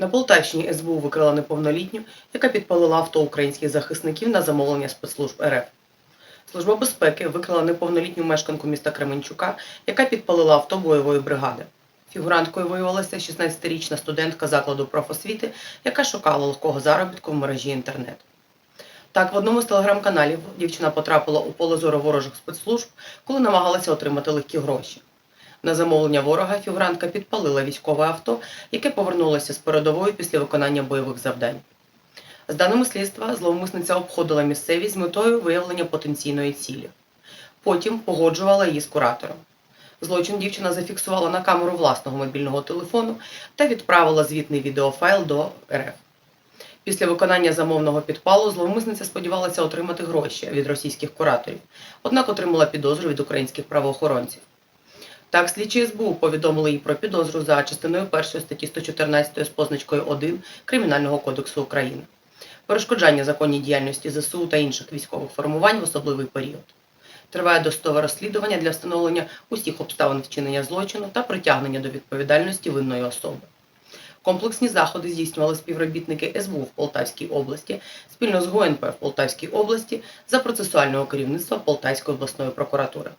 На Полтавщині СБУ викрила неповнолітню, яка підпалила авто українських захисників на замовлення спецслужб РФ. Служба безпеки викрила неповнолітню мешканку міста Кременчука, яка підпалила авто бойової бригади. Фігуранткою виявилася 16-річна студентка закладу профосвіти, яка шукала легкого заробітку в мережі інтернет. Так, в одному з телеграм-каналів дівчина потрапила у поле зору ворожих спецслужб, коли намагалася отримати легкі гроші. На замовлення ворога фігурантка підпалила військове авто, яке повернулося з передової після виконання бойових завдань. З даними слідства, зловмисниця обходила місцевість з метою виявлення потенційної цілі. Потім погоджувала її з куратором. Злочин дівчина зафіксувала на камеру власного мобільного телефону та відправила звітний відеофайл до РФ. Після виконання замовного підпалу зловмисниця сподівалася отримати гроші від російських кураторів, однак отримала підозру від українських правоохоронців. Так, слідчі СБУ повідомили їй про підозру за частиною 1 статті 114 з позначкою 1 Кримінального кодексу України. Перешкоджання законній діяльності ЗСУ та інших військових формувань в особливий період. Триває досудове розслідування для встановлення усіх обставин вчинення злочину та притягнення до відповідальності винної особи. Комплексні заходи здійснювали співробітники СБУ в Полтавській області спільно з ГУНП в Полтавській області за процесуального керівництва Полтавської обласної прокуратури.